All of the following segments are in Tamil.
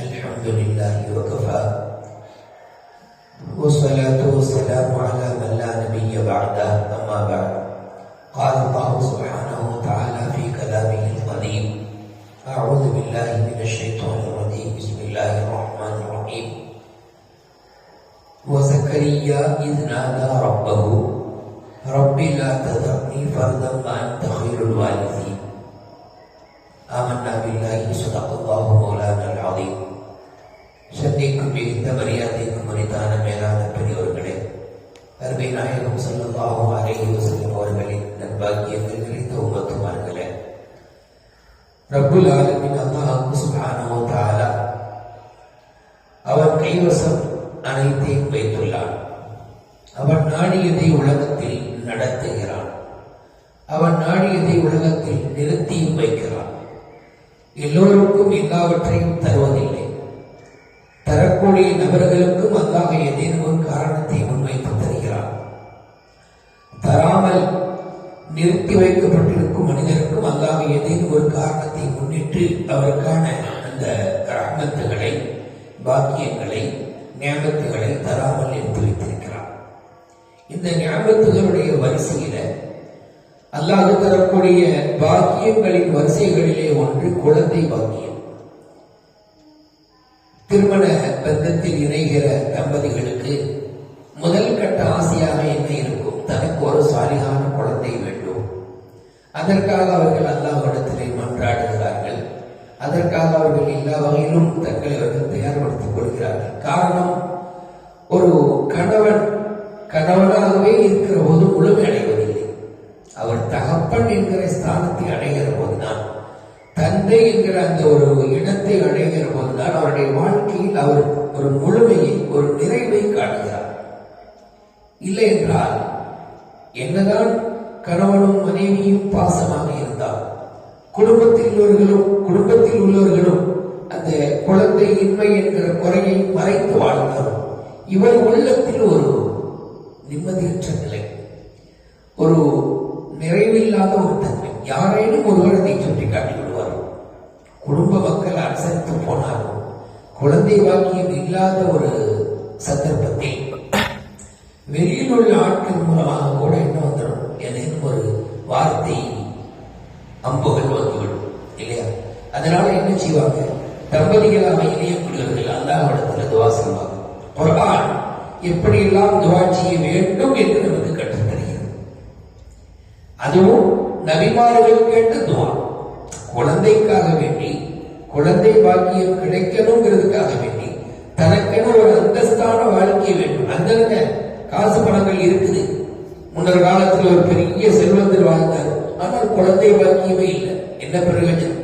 الحمد لله وكفى. والصلاة والسلام على من لا نبي بعده أما بعد. قال الله سبحانه وتعالى في كلامه القديم أعوذ بالله من الشيطان الرجيم. بسم الله الرحمن الرحيم. وزكريا إذ نادى ربه رب لا تذرني فردا وأنت خير الوارثين. آمنا بالله صدق الله مولانا العظيم சந்திக்கும் மிகுந்த மரியாதைக்கும் மனிதான மேலான பெரியவர்களே அருமை நாயகம் சொல்லல்லாஹு அலைஹி வஸல்லம் அவர்களின் நற்பாக்கியங்கள் நிறைந்த உமத்துமார்களே ரப்புல் ஆலமின் அல்லாஹ் சுப்ஹானஹு வ தஆலா அவன் கைவசம் அனைத்தையும் வைத்துள்ளான் அவன் நாடியதை உலகத்தில் நடத்துகிறான் அவன் நாடியதை உலகத்தில் நிறுத்தியும் வைக்கிறான் எல்லோருக்கும் எல்லாவற்றையும் தருவதில்லை. தரக்கூடிய நபர்களுக்கும் அல்லாஹ் ஏதேனும் ஒரு காரணத்தை முன்வைத்து தருகிறார் தராமல் நிறுத்தி வைக்கப்பட்டிருக்கும் மனிதருக்கும் அல்லாஹ் ஏதேனும் ஒரு காரணத்தை முன்னிட்டு அவருக்கான அந்த ரஹ்மத்துகளை பாக்கியங்களை ஞாபகத்துகளை தராமல் எடுத்து வைத்திருக்கிறார் இந்த ஞாபகத்துகளுடைய வரிசையில அல்லாஹ் தரக்கூடிய பாக்கியங்களின் வரிசைகளிலே ஒன்று குழந்தை பாக்கியம். திருமண பந்தத்தில் இணைகிற தம்பதிகளுக்கு முதல் கட்ட ஆசையாக என்ன இருக்கும்? தனக்கு ஒரு சாலிகான குழந்தை வேண்டும். அதற்காக அவர்கள் அல்லாஹிடத்திலே மன்றாடுகிறார்கள். அதற்காக அவர்கள் எல்லா வகையிலும் தங்களை அவர்கள் தயார்படுத்திக் கொள்கிறார்கள். காரணம் ஒரு கணவன் கணவனாகவே இருக்கிற போது முழுமை அவர் தகப்பன் என்கிற ஸ்தானத்தை அடைகிற போதுதான் தந்தை என்கிற அந்த ஒரு இடத்தை அடைகிற போதுதான் அவருடைய வாழ்க்கையில் அவர் ஒரு முழுமையை ஒரு நிறைவை காட்டுகிறார். இல்லை என்றால் என்னதான் கணவனும் மனைவியும் பாசமாக இருந்தால் குடும்பத்தில் உள்ளவர்களும் குடும்பத்தில் உள்ளவர்களும் அந்த குழந்தை இன்மை என்கிற குறையை மறைத்து வாழ்ந்தாலும் இவர் உள்ளத்தில் ஒரு நிம்மதியற்ற நிலை ஒரு நிறைவில்லாத ஒரு தன்மை யாரேனும் ஒருவர் அதை சுட்டி காட்டி விடுவார் குடும்ப மக்கள் அனுசரித்து போனாலும் குழந்தை வாக்கியம் இல்லாத ஒரு சந்தர்ப்பத்தில் வெளியில் உள்ள ஆட்கள் மூலமாக கூட என்ன வந்துடும்? ஏதேனும் ஒரு வார்த்தை அம்புகள் வந்துவிடும் இல்லையா? அதனால என்ன செய்வாங்க? தம்பதிகளாக இணையக்கூடியவர்கள் அல்லாஹ்விடத்தில் துவா செய்வாங்க குர்ஆன் எப்படியெல்லாம் துவா செய்ய வேண்டும் என்று நமக்கு அதுவும் நபிமார்கள் கேட்ட துவா. குழந்தைக்காக வேண்டி குழந்தை பாக்கியம் கிடைக்கணுங்கிறதுக்காக வேண்டி தனக்கென ஒரு அந்தஸ்தான வாழ்க்கை வேண்டும். அந்தந்த காசு பணங்கள் இருக்குது. முன்னர் காலத்தில் ஒரு பெரிய செல்வத்தில் வாழ்ந்தார். ஆனால் குழந்தை பாக்கியமே இல்லை. என்ன பிரயோஜனம்?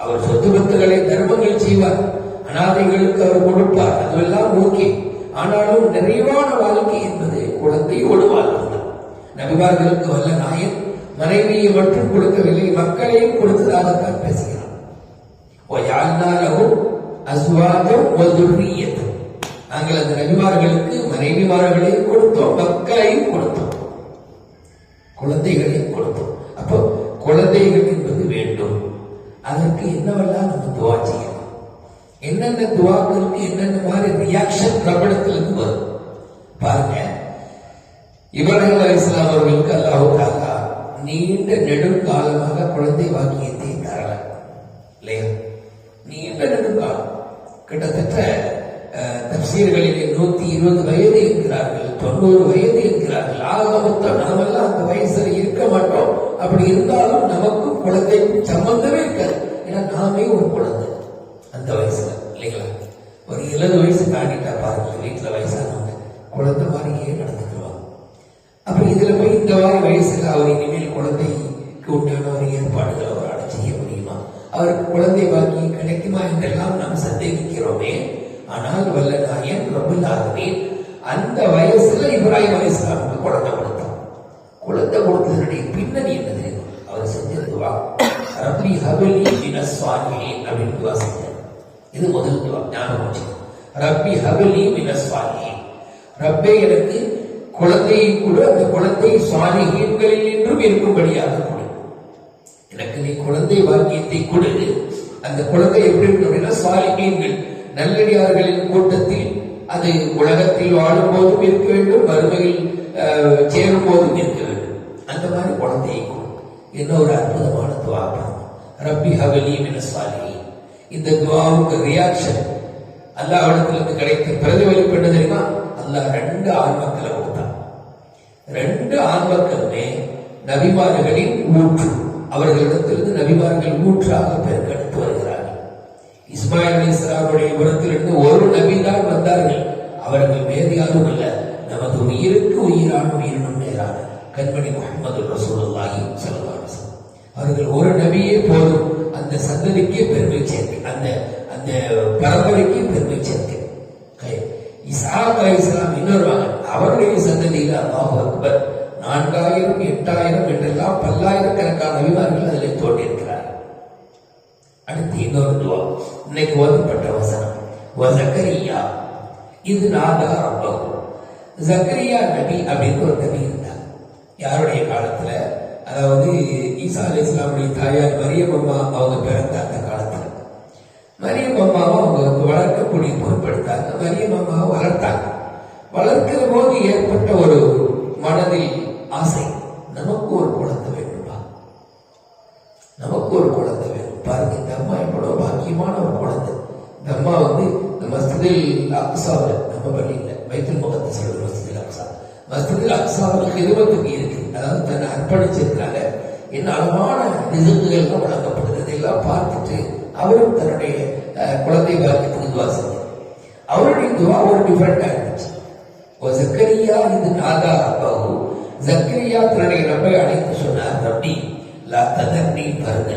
அவர் சொத்து பத்துகளை தர்மங்கள் செய்வார். அனாதைகளுக்கு அவர் கொடுப்பார். அதுவெல்லாம் ஓகே. ஆனாலும் நிறைவான வாழ்க்கை என்பது குழந்தையோடு வாழ்வதுதான். நபிமார்களுக்கு வல்ல நாயன் மனைவியை மட்டும் கொடுக்கவில்லை. மக்களையும் கொடுத்ததாக பேசுகிறார். நாங்கள் அந்த நபிமார்களுக்கு மனைவிமார்களையும் கொடுத்தோம். மக்களையும் கொடுத்தோம். குழந்தைகளையும் கொடுத்தோம். அப்போ குழந்தைகள் என்பது வேண்டும். அதற்கு என்னவெல்லாம் நம்ம துவா செய்யணும்? என்னென்ன துவாக்களுக்கு என்னென்ன மாதிரி ரியாக்ஷன் பிரபலத்திலிருந்து வரும்? பாருங்க. இப்ராஹிம் அலி இஸ்லாம் அவர்களுக்கு அல்லாஹ் நீண்ட நெடுங்காலமாக குழந்தை வாக்கியத்தை தரல. இல்லையா? நீண்ட நெடுங்காலம். கிட்டத்தட்ட தப்சீர்களிலே நூத்தி இருபது வயது இருக்கிறார்கள் தொண்ணூறு வயது இருக்கிறார்கள். ஆக மொத்தம் நாமெல்லாம் அந்த வயசுல இருக்க மாட்டோம். அப்படி இருந்தாலும் நமக்கும் குழந்தைக்கும் சம்பந்தமே இருக்காது. ஏன்னா நாமே ஒரு குழந்தை. அந்த வயசுல இல்லைங்களா? ஒரு இருபது வயசு தாண்டிட்டா பாருங்க வீட்டுல வயசானவங்க. குழந்தை மாதிரியே நடந்துக்குவாங்க அப்ப இதுல போய் இந்த மாதிரி வயசுல அவர் இனிமேல் குழந்தைக்கு உண்டான ஒரு ஏற்பாடுகள் அவரால் செய்ய முடியுமா? அவருக்கு குழந்தை பாக்கி கிடைக்குமா என்றெல்லாம் நாம் சந்தேகிக்கிறோமே. ஆனால் வல்ல நாயன் ரபுல்லாகவே அந்த வயசுல இப்ராஹிம் அலிஸ்லாமுக்கு குழந்தை கொடுத்தார் குழந்தை கொடுத்ததனுடைய பின்னணி என்னது? அவர் செஞ்சதுவா ரபி ஹபலி மினஸ்வாலிஹீன் அப்படின்னு வாசித்தார் செஞ்சார். இது முதல் துவா. ஞாபகம் ரப்பி ஹபலி மினஸ்வாலிஹீன் ரப்பே எனக்கு குழந்தையை கூட அந்த குழந்தை சுவாலிஹீன்களில் என்றும் இருக்கும்படியாக கொடு. எனக்கு நீ குழந்தை வாக்கியத்தை கொடு. அந்த குழந்தை எப்படி இருக்கணும் அப்படின்னா சாலிகீன்கள் நல்லடியார்களின் கூட்டத்தில் அது உலகத்தில் வாழும் போதும் இருக்க வேண்டும் வறுமையில் அஹ், சேரும் போதும் இருக்க வேண்டும். அந்த மாதிரி குழந்தையை கொடு. என்ன ஒரு அற்புதமான துவா ரப்பி ஹவலி மின சாலி இந்த துவாவுக்கு ரியாக்ஷன் அல்லாஹ் இருந்து கிடைத்த பிரதிபலிப்பு என்ன தெரியுமா? அல்லாஹ் ரெண்டு ஆண் மக்களை கொடுத்தான். ரெண்டு ஆன்மக்களுமே நபிமார்களின் ஊற்று அவர்களிடத்திலிருந்து நபிமார்கள் ஊற்றாக பெருக்கெடுத்து வருகிறார்கள். இஸ்மாயில் அலி இஸ்லாமுடைய புறத்திலிருந்து ஒரு நபிதான் வந்தார்கள். அவர்கள் வேறு யாரும் அல்ல. நமது உயிருக்கு உயிரான உயிரினும் நேரான கண்மணி முகமது ரசூலுல்லாஹி ஸல்லல்லாஹு அவர்கள் ஒரு நபியே போதும். அந்த சந்ததிக்கே பெருமை சேர்க்கு அந்த அந்த பரம்பரைக்கே பெருமை சேர்க்கு. இஸ்லாம் இன்னொரு மகன். அவருடைய பல்லாயிரக்கணக்கான நபிமார்கள் அதில் தோன்றியிருக்கிறார் அடுத்து இன்னொரு துவா. இன்னைக்கு ஓதப்பட்ட வசனம். வசக்கரியா ஜக்கரியா. இது நாதா ரப்பஹு. ஜக்கரியா நபி அப்படின்னு ஒரு நபி இருந்தார். யாருடைய காலத்துல? அதாவது ஈசா அலி இஸ்லாமுடைய தாயார் மரியம் அம்மா அவங்க பிறந்த அந்த காலத்துல. மரியம் அம்மாவை அவங்க வளர்க்கக்கூடிய பொறுப்பெடுத்தாங்க மரியம் அம்மாவை வளர்த்தாங்க. வளர்க்கிற போது ஏற்பட்ட ஒரு மனதில் ஆசை நமக்கு ஒரு குழந்தை வேண்டுமா நமக்கு ஒரு குழந்தை வேணும் பாருங்க இந்த அம்மா எவ்வளவு ஒரு குழந்தை இந்த அம்மா வந்து இந்த மஸ்திதில் அக்சாவில் நம்ம பள்ளியில் வைத்தல் முகத்தை சொல்ற மஸ்திதில் அக்சா மஸ்திதில் அக்சாவில் ஹிருமத்துக்கு இருக்குது. அதாவது தன்னை அர்ப்பணிச்சிருக்கிறாங்க. என்ன அளவான ரிசுக்குகள்லாம் வழங்கப்படுகிறது எல்லாம் பார்த்துட்டு அவரும் தன்னுடைய அஹ், குழந்தை பாக்கியத்துக்கு துவா செஞ்சார். அவருடைய துவா ஒரு டிஃபரெண்டாக இருந்துச்சு. ஓ ஜக்கரியா இது நாதா அப்பாவு ஜக்கரியா தன்னுடைய ரப்பை அழைத்து சொன்னார் ரப்பி லா ததர்னி பருங்க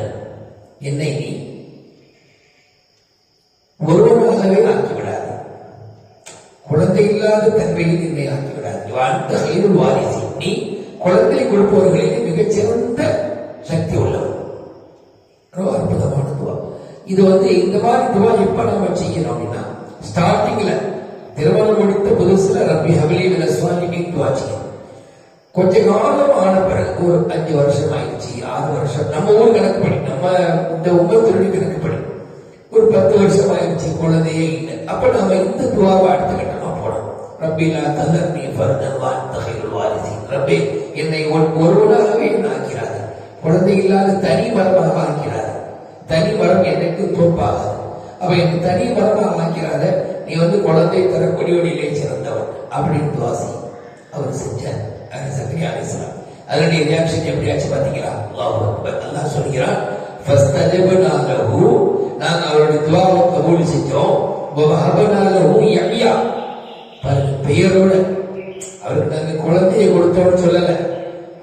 என்னை நீ ஒருவனாகவே ஆக்கிவிடாது. குழந்தை இல்லாத தன்மையில் என்னை ஆக்கிவிடாது. வாழ்ந்த கையில் வாரிசு. நீ குழந்தை கொடுப்பவர்களிலே மிகச்சிறந்த சக்தி உள்ளவர் ரொம்ப அற்புதமான துவா. இது வந்து இந்த மாதிரி துவா எப்ப நம்ம செய்யணும் அப்படின்னா ஸ்டார்டிங்ல திருமணம் முடித்த புதுசுல ரப்பி ஹவலி மின சுவாமிக்கு துவா செய்யணும். கொஞ்ச காலம் ஆன பிறகு ஒரு அஞ்சு வருஷம் ஆயிடுச்சு ஆறு வருஷம். நம்ம ஊர் கணக்கு படி நம்ம இந்த உங்கள் திருடி கணக்கு படி பத்து வருஷம் ஆயிடுச்சு குழந்தையே இல்லை. அப்ப நாம இந்த துவாவை அடுத்த கட்டமா போனோம் ரப்பிலா தல்லர்னி ஃபர்தன் வான் தகையுள் வாரிசி ரப்பே என்னை ஒன்- ஒருவனாகவே என்ன ஆக்கிறார் குழந்தை இல்லாத தனி மரமாக ஆக்கிறார் தனி மரம் எனக்கு பொறுப்பாகாது. அப்ப எனக்கு தனி மரமாக ஆக்கிறாத நீ வந்து குழந்தை தரக்கூடியவனிலே சிறந்தவன். அப்படின்னு துவாசி அவர் செஞ்சார். அது சக்கரியா அலிஸ்லாம் அதனுடைய ரியாக்ஷன் எப்படியாச்சும் பாத்தீங்களா அல்லாஹ் அல்லாஹ் சொல்கிறான். ஃபஸ்தஜபனா லஹு நாங்கள் அவருடைய துவாவை கபூல் செஞ்சோம். வஹபனா யஹ்யா. பாருங்க பெயரோட. அவருக்கு நாங்கள் குழந்தையை கொடுத்தோம்னு சொல்லல.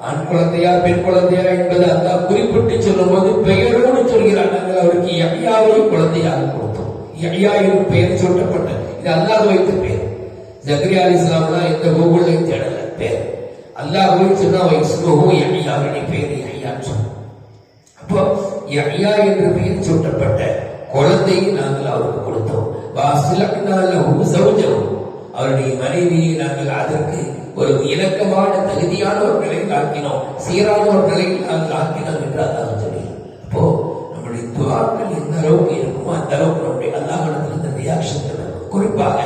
ஆண் குழந்தையா பெண் குழந்தையா என்பது அந்த குறிப்பிட்டு சொல்லும் போது பெயரோடு சொல்கிறார். நாங்கள் அவருக்கு யஹ்யாவை குழந்தையாக கொடுத்தோம். யஹ்யா என்று பெயர் சொல்லப்பட்டது இது அல்லாஹ் வைத்த பெயர். ஜக்ரியா அலி எந்த கூகுள்லையும் தேடல. பேர் அல்லாஹ் சொன்னா இஸ்முஹு யஹ்யா பெயர் யஹ்யான்னு சொன்னோம் அப்போ யஹ்யா என்ற பெயர் சூட்டப்பட்ட குழந்தையை நாங்கள் அவருக்கு கொடுத்தோம். வாசிலக்னா அவருடைய மனைவியை நாங்கள் அதற்கு ஒரு இணக்கமான தகுதியான ஒரு நிலையில் ஆக்கினோம். சீரான ஒரு நிலையில் நாங்கள் ஆக்கினோம் என்று அல்லாஹ் சொல்கிறார் அப்போ நம்முடைய துவாக்கள் எந்த அளவுக்கு இருக்குமோ அந்த அளவுக்கு நம்முடைய அல்லாஹிடத்தில் இந்த ரியாக்ஷன் இருக்கும் குறிப்பாக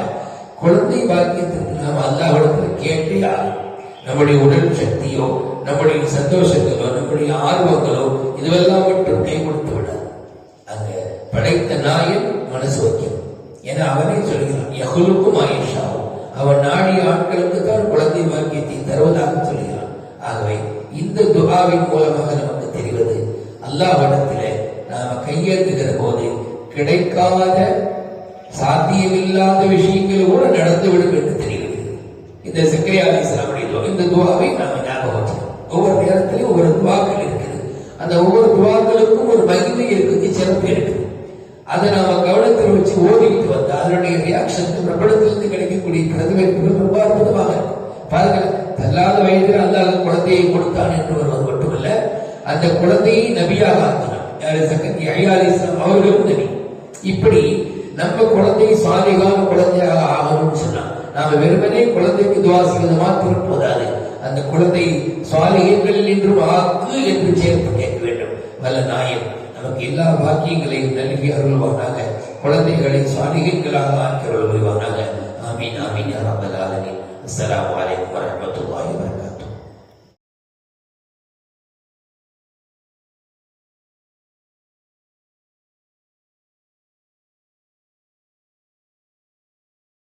குழந்தை பாக்கியத்திற்கு நாம் அல்லாஹிடத்தில் கேட்டே ஆகும் நம்முடைய உடல் சக்தியோ நம்முடைய சந்தோஷங்களோ நம்முடைய ஆர்வங்களோ இதுவெல்லாம் மட்டும் கை கொடுத்து நாயன் மனசு என ஏன்னா அவனே சொல்கிறான் எகுலுக்கும் ஆயிஷாவும் அவன் நாடிய ஆட்களுக்கு தான் குழந்தை பாக்கியத்தை தருவதாக சொல்கிறான். ஆகவே இந்த துகாவின் மூலமாக நமக்கு தெரிவது அல்லாஹ்விடத்திலே நாம கையேந்துகிற போது கிடைக்காத சாத்தியமில்லாத விஷயங்கள் கூட நடந்துவிடும் என்று தெரிகிறது. இந்த சக்கரியா அலிஸ்லாமுடைய இந்த துவாவை நாம ஞாபகம் ஒவ்வொரு நேரத்திலும் ஒவ்வொரு துவாக்கள் இருக்குது அந்த ஒவ்வொரு துவாக்களுக்கும் ஒரு மகிமை இருக்குது சிறப்பு இருக்குது. அதை நாம கவனத்தில் வச்சு ஓடிட்டு வந்தா அதனுடைய ரியாக்ஷன் பிரபலத்திலிருந்து கிடைக்கக்கூடிய பிரதிபலிப்பு ரொம்ப அற்புதமாக இருக்கும். பாருங்க தள்ளாத வயதில் அல்லாத குழந்தையை கொடுத்தான் என்று வருவது மட்டுமல்ல அந்த குழந்தையை நபியாக ஆக்கினான் யாரு? அவர்களும் நபி. இப்படி நம்ம குழந்தை சாலிகான குழந்தையாக ஆகணும்னு சொன்னா நாம வெறுமனே குழந்தைக்கு துவா செய்வது மாத்திரம் போதாது. அந்த குழந்தை சாலிகங்களில் என்றும் ஆக்கு என்று சேர்த்து கேட்க வேண்டும். வல்ல நாயகம். நமக்கு எல்லா வாக்கியங்களையும் நல்கி அருள்வானாக. குழந்தைகளை சாலிகங்களாக ஆக்கி அருள் புரிவானாக. ஆமீன் ஆமீன் அஹமதாலே அஸ்லாம் வலைக்கம் அஸ்ஸலாமு அலைக்கும்